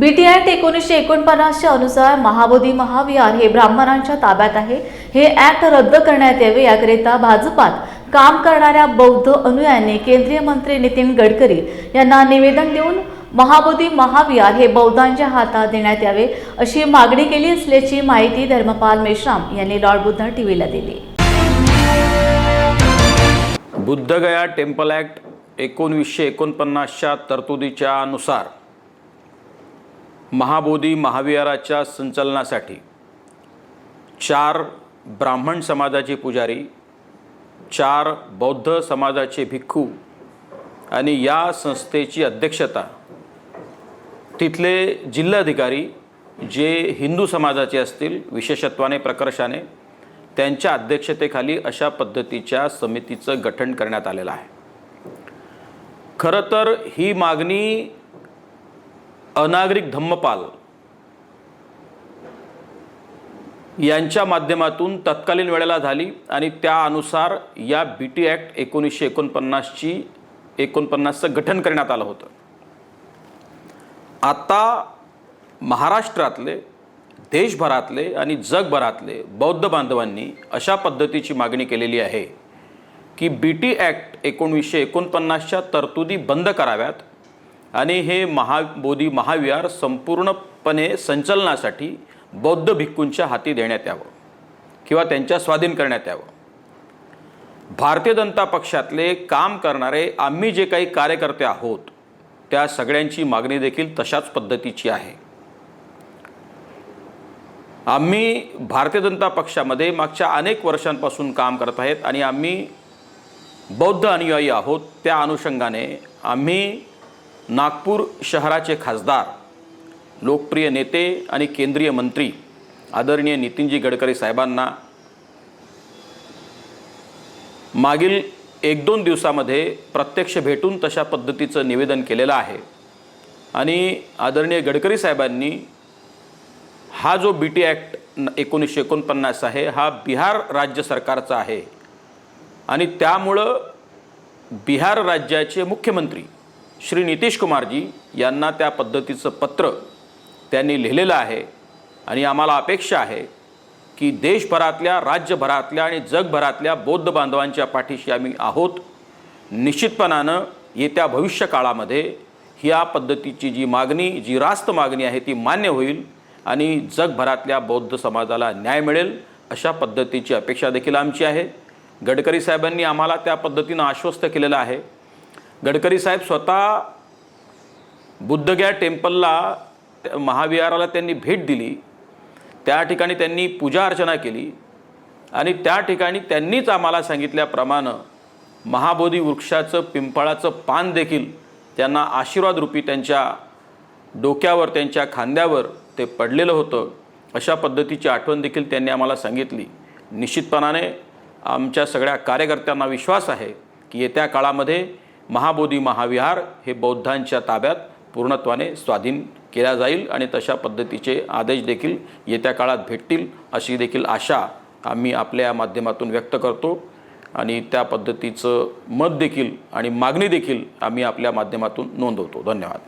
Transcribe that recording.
बी T act एकोणीसशे एकोणपन्नासच्या अनुसार महाबोधी महाविहार हे ब्राह्मणांच्या ताब्यात आहे. हे ऍक्ट रद्द करण्यात यावे याकरिता भाजपात काम करणाऱ्या बौद्ध अनुयायांनी केंद्रीय मंत्री नितीन गडकरी यांना निवेदन देऊन महाबोधी महाविहार हे बौद्धांच्या हातात देण्यात यावे अशी मागणी केली असल्याची माहिती धर्मपाल मेश्राम यांनी लॉर्ड बुद्धा टीव्हीला दिली. बुद्धगया टेम्पल ॲक्ट एकोणवीसशे एकोणपन्नासच्या तरतुदीच्या अनुसार महाबोधी महाविहाराच्या संचलनासाठी चार ब्राह्मण समाजाचे पुजारी चार बौद्ध समाजाचे भिक्खू आणि या संस्थेची अध्यक्षता तिथले जिल्हाधिकारी जे हिंदू समाजाचे असतील विशेषत्वाने प्रकर्षाने त्यांच्या अध्यक्षतेखाली अशा पद्धतीच्या समितीचं गठन करण्यात आलेलं आहे. खरं तर ही मागणी अनागरिक धम्मपाल यांच्या माध्यमातून तत्कालीन वेळेला झाली आणि त्यानुसार या बी टी ॲक्ट एकोणीसशे एकोणपन्नासची एकोणपन्नासचं गठन करण्यात आलं होतं. आता महाराष्ट्रातले देशभरातले आणि जगभरातले बौद्ध बांधवांनी अशा पद्धतीची मागणी केलेली आहे की बी टी ॲक्ट एकोणवीसशे एकोणपन्नासच्या तरतुदी बंद कराव्यात आणि हे महाबोधी महाविहार संपूर्णपणे संचलनासाठी बौद्ध भिक्खूंच्या हाती देण्यात यावं किंवा त्यांच्या स्वाधीन करण्यात यावं. भारतीय जनता पक्षातले काम करणारे आम्ही जे काही कार्यकर्ते आहोत त्या सगळ्यांची मागणी देखील तशाच पद्धतीची आहे. आम्ही भारतीय जनता पक्षामध्ये मागच्या अनेक वर्षांपासून काम करत आहेत आणि आम्ही बौद्ध अनुयायी आहोत त्या अनुषंगाने आम्ही नागपूर शहराचे खासदार लोकप्रिय नेते आणि केंद्रीय मंत्री आदरणीय नितीनजी गडकरी साहेबांना मागील एक दोन दिवसामध्ये प्रत्यक्ष भेटून तशा पद्धतीचं निवेदन केलेलं आहे. आणि आदरणीय गडकरी साहेबांनी हा जो बी टी ॲक्ट एकोणीसशे एकोणपन्नास आहे हा बिहार राज्य सरकारचा आहे. आणि त्यामुळं बिहार राज्याचे मुख्यमंत्री श्री नितीश कुमारजी यांना त्या पद्धतीचं पत्र त्यांनी लिहिलेलं आहे आणि आम्हाला अपेक्षा आहे की देशभरातल्या राज्यभरातल्या आणि जगभरातल्या बौद्ध बांधवांच्या पाठीशी आम्ही आहोत. निश्चितपणानं येत्या भविष्य काळामध्ये ह्या पद्धतीची जी मागणी जी रास्त मागणी आहे ती मान्य होईल आणि जगभरातल्या बौद्ध समाजाला न्याय मिळेल अशा पद्धतीची अपेक्षा देखील आमची आहे. गडकरी साहेबांनी आम्हाला त्या पद्धतीनं आश्वस्त केलेलं आहे. गडकरी साहेब स्वतः बुद्धगया टेम्पलला महाविहाराला त्यांनी भेट दिली. त्या ठिकाणी त्यांनी पूजा अर्चना केली. आणि त्या ठिकाणी त्यांनीच आम्हाला सांगितल्याप्रमाणे महाबोधी वृक्षाचं पिंपळाचं पान देखील त्यांना आशीर्वाद रूपी त्यांच्या डोक्यावर त्यांच्या खांद्यावर ते पडलेलं होतं. अशा पद्धतीची आठवण देखील त्यांनी आम्हाला सांगितली. निश्चितपणाने आमच्या सगळ्या कार्यकर्त्यांना विश्वास आहे की येत्या काळामध्ये महाबोधी महाविहार हे बौद्धांच्या ताब्यात पूर्णत्वाने स्वाधीन केल्या जाईल आणि तशा पद्धतीचे आदेश देखील येत्या काळात भेटतील अशी देखील आशा आम्ही आपल्या माध्यमातून व्यक्त करतो. आणि त्या पद्धतीचं मत देखील आणि मागणी देखील आम्ही आपल्या माध्यमातून नोंदवतो. धन्यवाद.